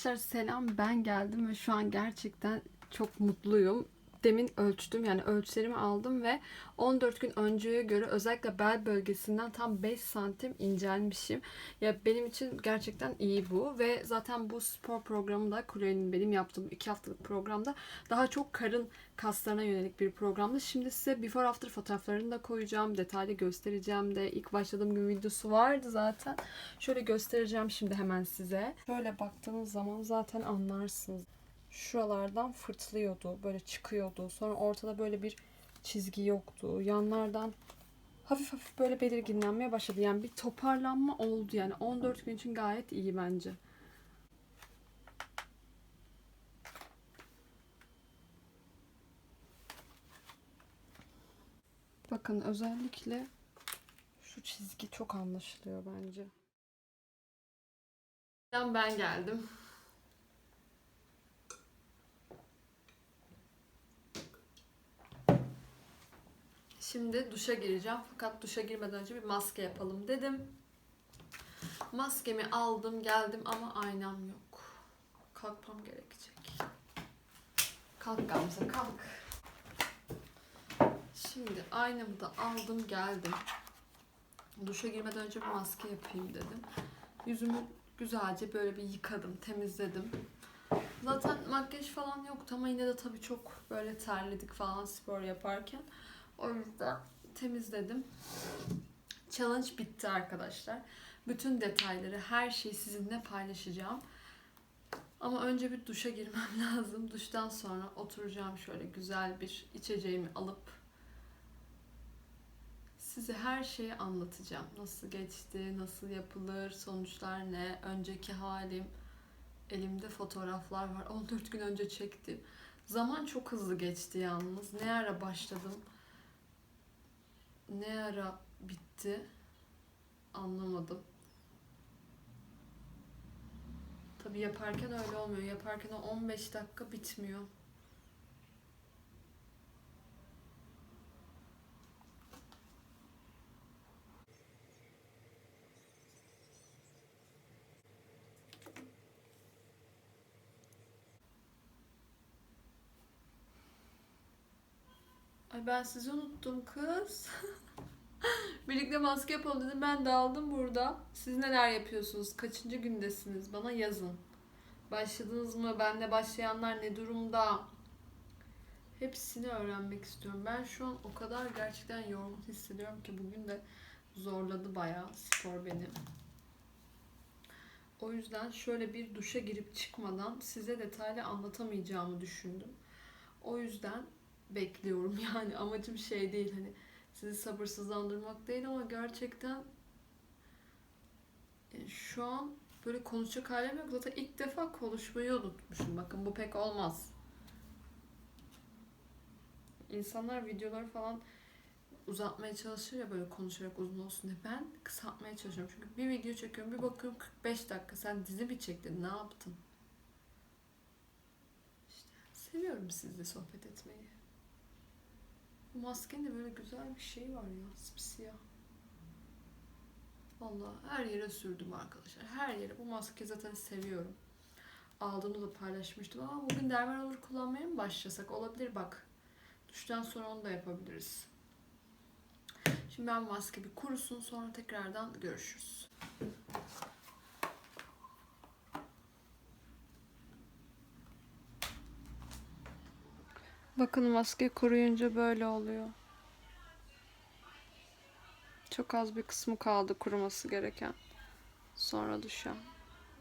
Arkadaşlar selam ben geldim ve şu an gerçekten çok mutluyum. Demin ölçtüm yani ölçülerimi aldım ve 14 gün önceye göre özellikle bel bölgesinden tam 5 santim incelmişim. Ya benim için gerçekten iyi bu ve zaten bu spor programında Kule'nin benim yaptığım 2 haftalık programda daha çok karın kaslarına yönelik bir programdı. Şimdi size before after fotoğraflarını da koyacağım. Detaylı göstereceğim de. İlk başladığım gün videosu vardı zaten. Şöyle göstereceğim şimdi hemen size. Şöyle baktığınız zaman zaten anlarsınız. Şuralardan fırtlıyordu. Böyle çıkıyordu. Sonra ortada böyle bir çizgi yoktu. Yanlardan hafif hafif böyle belirginlenmeye başladı. Yani bir toparlanma oldu. Yani 14 gün için gayet iyi bence. Bakın özellikle şu çizgi çok anlaşılıyor bence. Ben geldim. Şimdi duşa gireceğim. Fakat duşa girmeden önce bir maske yapalım dedim. Maskemi aldım geldim ama aynam yok. Kalkmam gerekecek. Kalk Gamze kalk. Şimdi aynamı da aldım geldim. Duşa girmeden önce bir maske yapayım dedim. Yüzümü güzelce böyle bir yıkadım, temizledim. Zaten makyaj falan yoktu ama yine de tabii çok böyle terledik falan spor yaparken. O yüzden temizledim. Challenge bitti arkadaşlar. Bütün detayları, her şeyi sizinle paylaşacağım. Ama önce bir duşa girmem lazım. Duştan sonra oturacağım şöyle güzel bir içeceğimi alıp size her şeyi anlatacağım. Nasıl geçti, nasıl yapılır, sonuçlar ne, önceki halim. Elimde fotoğraflar var. 14 gün önce çektim. Zaman çok hızlı geçti yalnız. Ne ara başladım, ne ara bitti anlamadım. Tabi yaparken öyle olmuyor. Yaparken o 15 dakika bitmiyor. Ay ben sizi unuttum kız. Birlikte maske yapalım dedim. Ben de aldım burada. Siz neler yapıyorsunuz? Kaçıncı gündesiniz? Bana yazın. Başladınız mı? Benle başlayanlar ne durumda? Hepsini öğrenmek istiyorum. Ben şu an o kadar gerçekten yorgun hissediyorum ki bugün de zorladı bayağı spor beni. O yüzden şöyle bir duşa girip çıkmadan size detaylı anlatamayacağımı düşündüm. O yüzden bekliyorum yani amacım şey değil hani sizi sabırsızlandırmak değil ama gerçekten e, şu an böyle konuşacak halim yok. Zaten ilk defa konuşmayı unutmuşum. Bakın bu pek olmaz. İnsanlar videoları falan uzatmaya çalışır ya böyle konuşarak uzun olsun diye. Ben kısaltmaya çalışıyorum. Çünkü bir video çekiyorum bir bakıyorum 45 dakika. Sen dizi mi çektin? Ne yaptın? İşte seviyorum sizle sohbet etmeyi. Bu maskenin de böyle güzel bir şey var ya. Sipsiyah. Vallahi her yere sürdüm arkadaşlar. Her yere. Bu maskeyi zaten seviyorum. Aldığımda da paylaşmıştım ama bugün derman olur kullanmaya mı başlasak? Olabilir bak. Duştan sonra onu da yapabiliriz. Şimdi ben maske bir kurusun sonra tekrardan görüşürüz. Bakın maske kuruyunca böyle oluyor. Çok az bir kısmı kaldı kuruması gereken. Sonra duşa.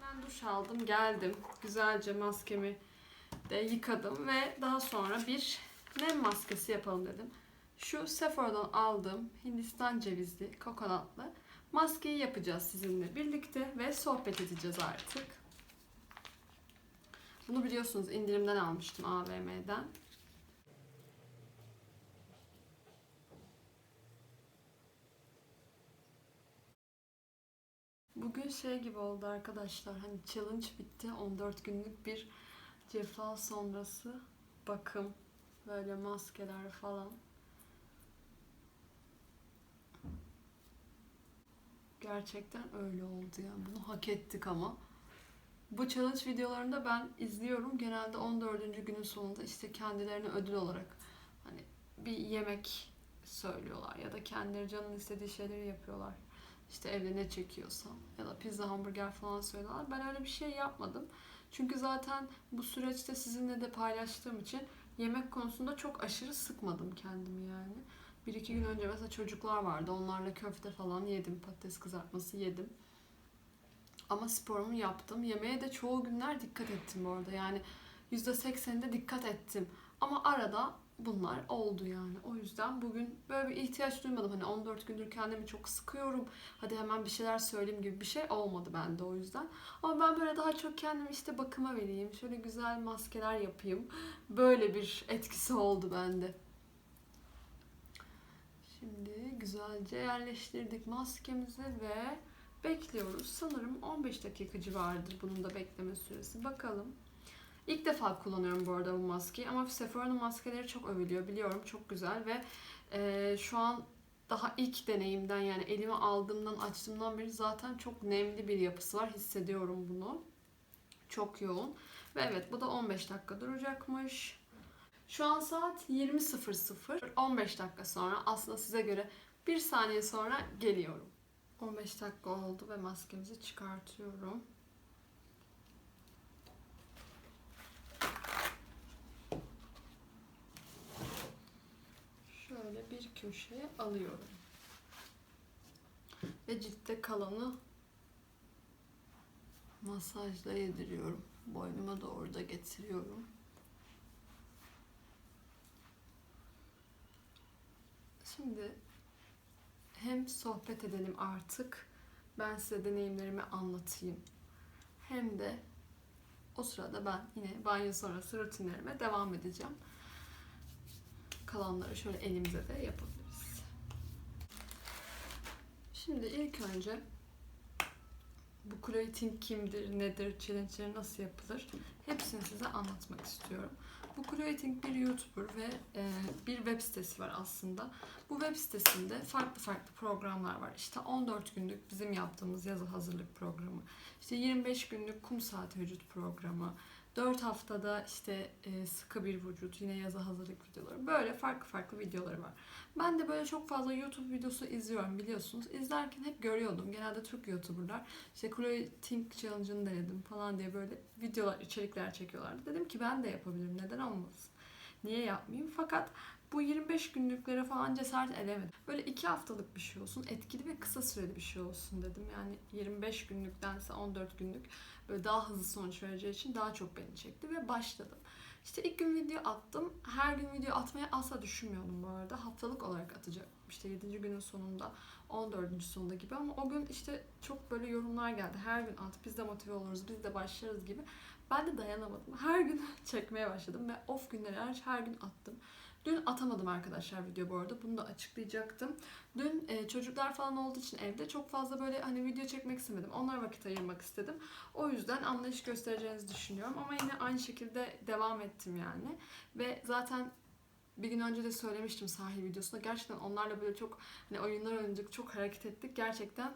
Ben duş aldım, geldim. Güzelce maskemi de yıkadım ve daha sonra bir nem maskesi yapalım dedim. Şu Sephora'dan aldığım Hindistan cevizli, kokonatlı maskeyi yapacağız sizinle birlikte ve sohbet edeceğiz artık. Bunu biliyorsunuz indirimden almıştım AVM'den. Bugün şey gibi oldu arkadaşlar. Hani challenge bitti. 14 günlük bir cefa sonrası bakım. Böyle maskeler falan. Gerçekten öyle oldu yani. Bunu hak ettik ama. Bu challenge videolarında ben izliyorum. Genelde 14. günün sonunda işte kendilerine ödül olarak hani bir yemek söylüyorlar ya da kendileri canın istediği şeyleri yapıyorlar. İşte evde ne çekiyorsa ya da pizza, hamburger falan söylüyorlar. Ben öyle bir şey yapmadım. Çünkü zaten bu süreçte sizinle de paylaştığım için yemek konusunda çok aşırı sıkmadım kendimi yani. Bir iki gün önce mesela çocuklar vardı. Onlarla köfte falan yedim. Patates kızartması yedim. Ama sporumu yaptım. Yemeğe de çoğu günler dikkat ettim bu arada. Yani %80'inde dikkat ettim. Ama arada bunlar oldu yani. O yüzden bugün böyle bir ihtiyaç duymadım. Hani 14 gündür kendimi çok sıkıyorum. Hadi hemen bir şeyler söyleyeyim gibi bir şey olmadı bende o yüzden. Ama ben böyle daha çok kendimi işte bakıma vereyim. Şöyle güzel maskeler yapayım. Böyle bir etkisi oldu bende. Şimdi güzelce yerleştirdik maskemizi ve bekliyoruz. Sanırım 15 dakika civarıdır bunun da bekleme süresi. Bakalım. İlk defa kullanıyorum bu arada bu maskeyi ama Sephora'nın maskeleri çok övülüyor biliyorum çok güzel ve e, şu an daha ilk deneyimden yani elime aldığımdan açtığımdan beri zaten çok nemli bir yapısı var hissediyorum bunu çok yoğun ve evet bu da 15 dakika duracakmış. Şu an saat 20.00 15 dakika sonra aslında size göre bir saniye sonra geliyorum. 15 dakika oldu ve maskemizi çıkartıyorum. Şöyle bir köşeye alıyorum. Ve ciltte kalanı masajla yediriyorum. Boynuma da getiriyorum. Şimdi hem sohbet edelim artık. Ben size deneyimlerimi anlatayım. Hem de o sırada ben yine banyo sonrası rutinlerime devam edeceğim. Kalanları şöyle elimize de yapabiliriz. Şimdi ilk önce bu Clothing kimdir, nedir, challenge'leri nasıl yapılır hepsini size anlatmak istiyorum. Bu Clothing bir YouTuber ve e, bir web sitesi var aslında. Bu web sitesinde farklı farklı programlar var. İşte 14 günlük bizim yaptığımız yazı hazırlık programı, işte 25 günlük kum saati vücut programı, 4 haftada işte e, sıkı bir vücut, yine yazı hazırlık videoları. Böyle farklı farklı videoları var. Ben de böyle çok fazla YouTube videosu izliyorum biliyorsunuz. İzlerken hep görüyordum. Genelde Türk YouTuber'lar işte Clothing Challenge'ını denedim falan diye böyle videolar, içerikler çekiyorlardı. Dedim ki ben de yapabilirim. Neden olmasın? Niye yapmayayım? Fakat bu 25 günlüklere falan cesaret edemedim. Böyle 2 haftalık bir şey olsun, etkili ve kısa süreli bir şey olsun dedim. Yani 25 günlüktense 14 günlük böyle daha hızlı sonuç vereceği için daha çok beni çekti ve başladım. İşte ilk gün video attım. Her gün video atmayı asla düşünmüyordum bu arada. Haftalık olarak atacağım. İşte 7. günün sonunda, 14. sonunda gibi ama o gün işte çok böyle yorumlar geldi. Her gün at, biz de motive oluruz, biz de başlarız gibi. Ben de dayanamadım. Her gün çekmeye başladım ve off günleri hariç her gün attım. Dün atamadım arkadaşlar video bu arada. Bunu da açıklayacaktım. Dün e, çocuklar falan olduğu için evde çok fazla böyle hani video çekmek istemedim. Onlara vakit ayırmak istedim. O yüzden anlayış göstereceğinizi düşünüyorum. Ama yine aynı şekilde devam ettim yani. Ve zaten bir gün önce de söylemiştim sahil videosunda. Gerçekten onlarla böyle çok hani oyunlar oynadık, çok hareket ettik. Gerçekten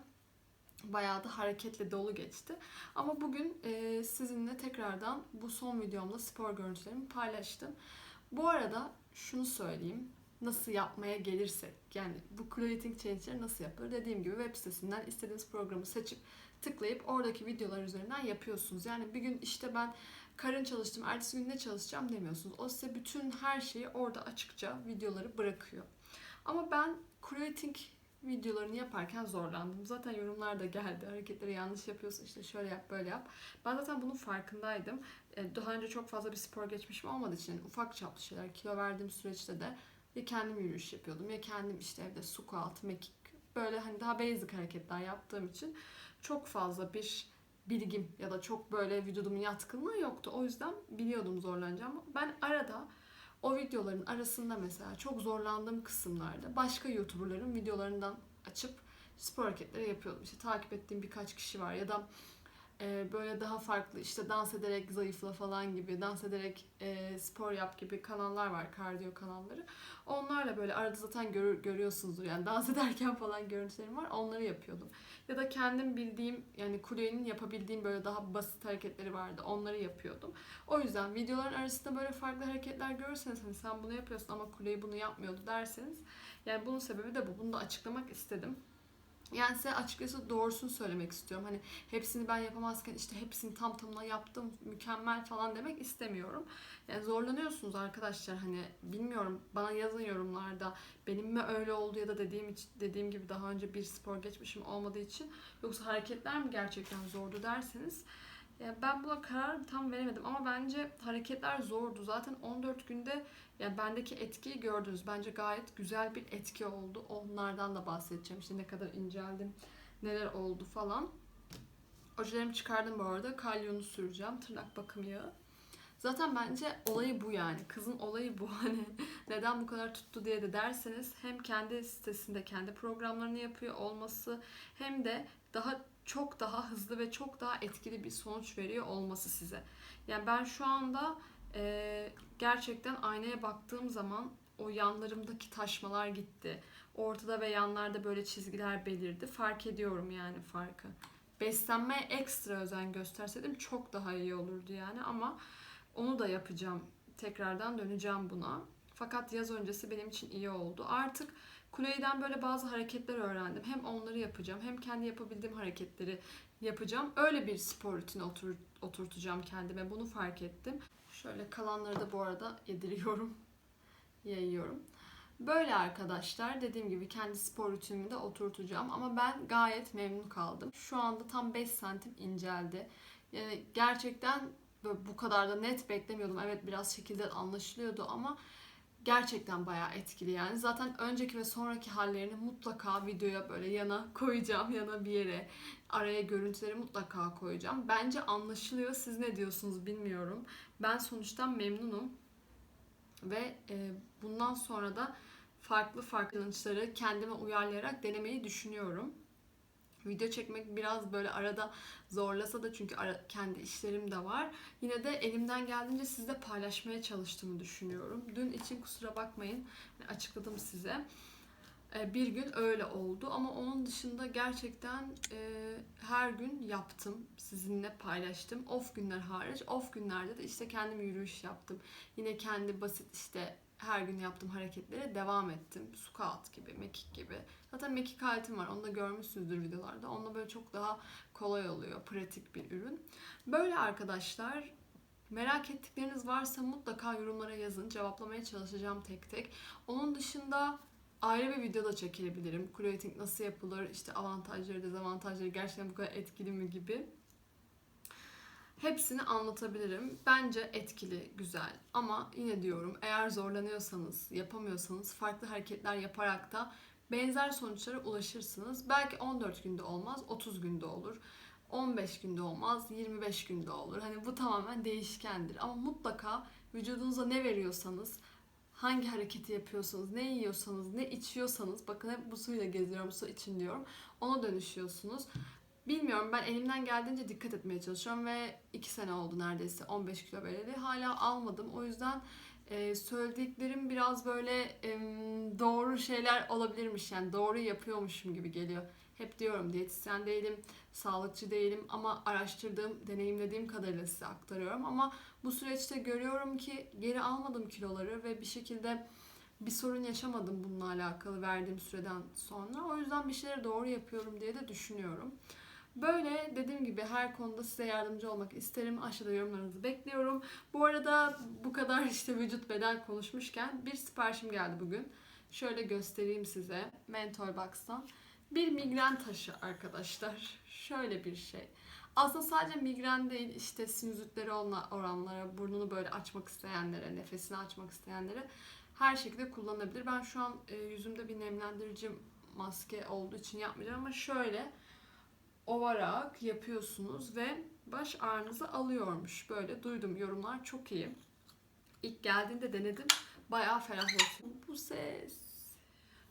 bayağı da hareketle dolu geçti. Ama bugün e, sizinle tekrardan bu son videomda spor görüntülerimi paylaştım. Bu arada şunu söyleyeyim. Nasıl yapmaya gelirsek yani bu Clothing Change'leri nasıl yapılır? Dediğim gibi web sitesinden istediğiniz programı seçip tıklayıp oradaki videolar üzerinden yapıyorsunuz. Yani bir gün işte ben karın çalıştım, ertesi gün ne çalışacağım demiyorsunuz. O size bütün her şeyi orada açıkça videoları bırakıyor. Ama ben Clothing videolarını yaparken zorlandım. Zaten yorumlar da geldi. Hareketleri yanlış yapıyorsun işte şöyle yap böyle yap. Ben zaten bunun farkındaydım. E, Daha önce çok fazla bir spor geçmişim olmadığı için ufak çaplı şeyler kilo verdiğim süreçte de ya kendim yürüyüş yapıyordum ya kendim işte evde squat, mekik böyle hani daha basic hareketler yaptığım için çok fazla bir bilgim ya da çok böyle vücudumun yatkınlığı yoktu. O yüzden biliyordum zorlanacağımı. Ben arada o videoların arasında mesela çok zorlandığım kısımlarda başka YouTuber'ların videolarından açıp spor hareketleri yapıyordum. İşte takip ettiğim birkaç kişi var ya da e, böyle daha farklı işte dans ederek zayıfla falan gibi, dans ederek e, spor yap gibi kanallar var, kardiyo kanalları. Onlarla böyle arada zaten gör, görüyorsunuzdur yani dans ederken falan görüntülerim var. Onları yapıyordum. Ya da kendim bildiğim yani kulenin yapabildiğim böyle daha basit hareketleri vardı. Onları yapıyordum. O yüzden videoların arasında böyle farklı hareketler görürseniz hani sen bunu yapıyorsun ama kuleyi bunu yapmıyordu derseniz yani bunun sebebi de bu. Bunu da açıklamak istedim. Yani size açıkçası doğrusunu söylemek istiyorum. Hani hepsini ben yapamazken işte hepsini tam tamına yaptım, mükemmel falan demek istemiyorum. Yani zorlanıyorsunuz arkadaşlar hani bilmiyorum bana yazın yorumlarda benim mi öyle oldu ya da dediğim için dediğim gibi daha önce bir spor geçmişim olmadığı için yoksa hareketler mi gerçekten zordu derseniz ya ben buna karar tam veremedim ama bence hareketler zordu. Zaten 14 günde yani bendeki etkiyi gördünüz. Bence gayet güzel bir etki oldu. Onlardan da bahsedeceğim. İşte ne kadar inceldim, neler oldu falan. Ojelerimi çıkardım bu arada. Kalyonu süreceğim. Tırnak bakım yağı. Zaten bence olayı bu yani. Kızın olayı bu. Hani neden bu kadar tuttu diye de derseniz hem kendi sitesinde kendi programlarını yapıyor olması hem de daha çok daha hızlı ve çok daha etkili bir sonuç veriyor olması size. Yani ben şu anda e, gerçekten aynaya baktığım zaman o yanlarımdaki taşmalar gitti. Ortada ve yanlarda böyle çizgiler belirdi. Fark ediyorum yani farkı. Beslenmeye ekstra özen gösterseydim çok daha iyi olurdu yani ama onu da yapacağım. Tekrardan döneceğim buna. Fakat yaz öncesi benim için iyi oldu. Artık Kuleyden böyle bazı hareketler öğrendim. Hem onları yapacağım hem kendi yapabildiğim hareketleri yapacağım. Öyle bir spor rutini otur, oturtacağım kendime. Bunu fark ettim. Şöyle kalanları da bu arada yediriyorum. Yayıyorum. Böyle arkadaşlar dediğim gibi kendi spor rutinimi de oturtacağım ama ben gayet memnun kaldım. Şu anda tam 5 santim inceldi. Yani gerçekten bu kadar da net beklemiyordum. Evet biraz şekilde anlaşılıyordu ama gerçekten bayağı etkili yani. Zaten önceki ve sonraki hallerini mutlaka videoya böyle yana koyacağım. Yana bir yere. Araya görüntüleri mutlaka koyacağım. Bence anlaşılıyor. Siz ne diyorsunuz bilmiyorum. Ben sonuçtan memnunum. Ve e, bundan sonra da farklı farklı challenge'ları kendime uyarlayarak denemeyi düşünüyorum. Video çekmek biraz böyle arada zorlasa da çünkü ara, kendi işlerim de var. Yine de elimden geldiğince sizle paylaşmaya çalıştığımı düşünüyorum. Dün için kusura bakmayın açıkladım size. Ee, bir gün öyle oldu ama onun dışında gerçekten e, her gün yaptım. Sizinle paylaştım. Off günler hariç. Off günlerde de işte kendim yürüyüş yaptım. Yine kendi basit işte her gün yaptığım hareketlere devam ettim. Squat gibi, mekik gibi. Zaten mekik aletim var. Onu da görmüşsünüzdür videolarda. Onunla böyle çok daha kolay oluyor. Pratik bir ürün. Böyle arkadaşlar Merak ettikleriniz varsa mutlaka yorumlara yazın. Cevaplamaya çalışacağım tek tek. Onun dışında ayrı bir video da çekebilirim. Creating nasıl yapılır, işte avantajları, dezavantajları gerçekten bu kadar etkili mi gibi. Hepsini anlatabilirim. Bence etkili, güzel. Ama yine diyorum eğer zorlanıyorsanız, yapamıyorsanız farklı hareketler yaparak da benzer sonuçlara ulaşırsınız. Belki 14 günde olmaz, 30 günde olur. 15 günde olmaz, 25 günde olur. Hani bu tamamen değişkendir. Ama mutlaka vücudunuza ne veriyorsanız, hangi hareketi yapıyorsanız, ne yiyorsanız, ne içiyorsanız, bakın hep bu suyla geziyorum, su için diyorum. Ona dönüşüyorsunuz. Bilmiyorum ben elimden geldiğince dikkat etmeye çalışıyorum ve 2 sene oldu neredeyse 15 kilo vereli. Hala almadım. O yüzden e, söylediklerim biraz böyle e, doğru şeyler olabilirmiş. Yani doğru yapıyormuşum gibi geliyor. Hep diyorum diyetisyen değilim, sağlıkçı değilim ama araştırdığım, deneyimlediğim kadarıyla size aktarıyorum. Ama bu süreçte görüyorum ki geri almadım kiloları ve bir şekilde bir sorun yaşamadım bununla alakalı verdiğim süreden sonra. O yüzden bir şeyleri doğru yapıyorum diye de düşünüyorum. Böyle dediğim gibi her konuda size yardımcı olmak isterim. Aşağıda yorumlarınızı bekliyorum. Bu arada bu kadar işte vücut beden konuşmuşken bir siparişim geldi bugün. Şöyle göstereyim size. Mentor Box'tan. Bir migren taşı arkadaşlar. Şöyle bir şey. Aslında sadece migren değil işte sinüzitleri oranlara, burnunu böyle açmak isteyenlere, nefesini açmak isteyenlere her şekilde kullanılabilir. Ben şu an e, yüzümde bir nemlendirici maske olduğu için yapmayacağım ama şöyle ovarak yapıyorsunuz ve baş ağrınızı alıyormuş. Böyle duydum yorumlar çok iyi. İlk geldiğinde denedim. Bayağı ferahlatıyorum. Bu ses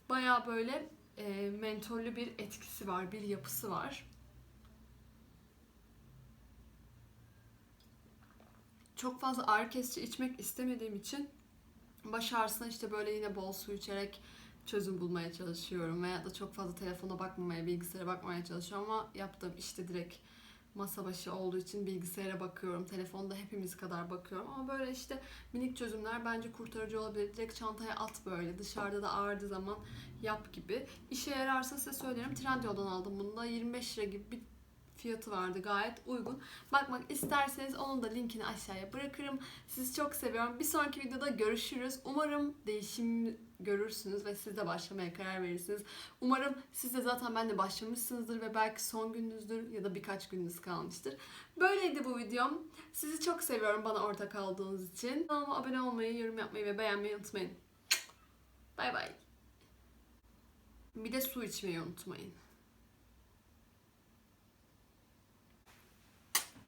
bayağı böyle e, mentollü bir etkisi var, bir yapısı var. Çok fazla ağrı kesici içmek istemediğim için baş ağrısına işte böyle yine bol su içerek çözüm bulmaya çalışıyorum. Veya da çok fazla telefona bakmamaya, bilgisayara bakmaya çalışıyorum ama yaptığım işte direkt masa başı olduğu için bilgisayara bakıyorum. Telefonda hepimiz kadar bakıyorum. Ama böyle işte minik çözümler bence kurtarıcı olabilir. Direkt çantaya at böyle. Dışarıda da ağrıdığı zaman yap gibi. İşe yararsa size söylerim. Trendyol'dan aldım bunu da. 25 lira gibi bir fiyatı vardı gayet uygun. Bakmak isterseniz onun da linkini aşağıya bırakırım. Sizi çok seviyorum. Bir sonraki videoda görüşürüz. Umarım değişim görürsünüz ve siz de başlamaya karar verirsiniz. Umarım siz de zaten ben de başlamışsınızdır ve belki son gününüzdür ya da birkaç gününüz kalmıştır. Böyleydi bu videom. Sizi çok seviyorum bana ortak olduğunuz için. Kanalıma abone olmayı, yorum yapmayı ve beğenmeyi unutmayın. Bay bay. Bir de su içmeyi unutmayın.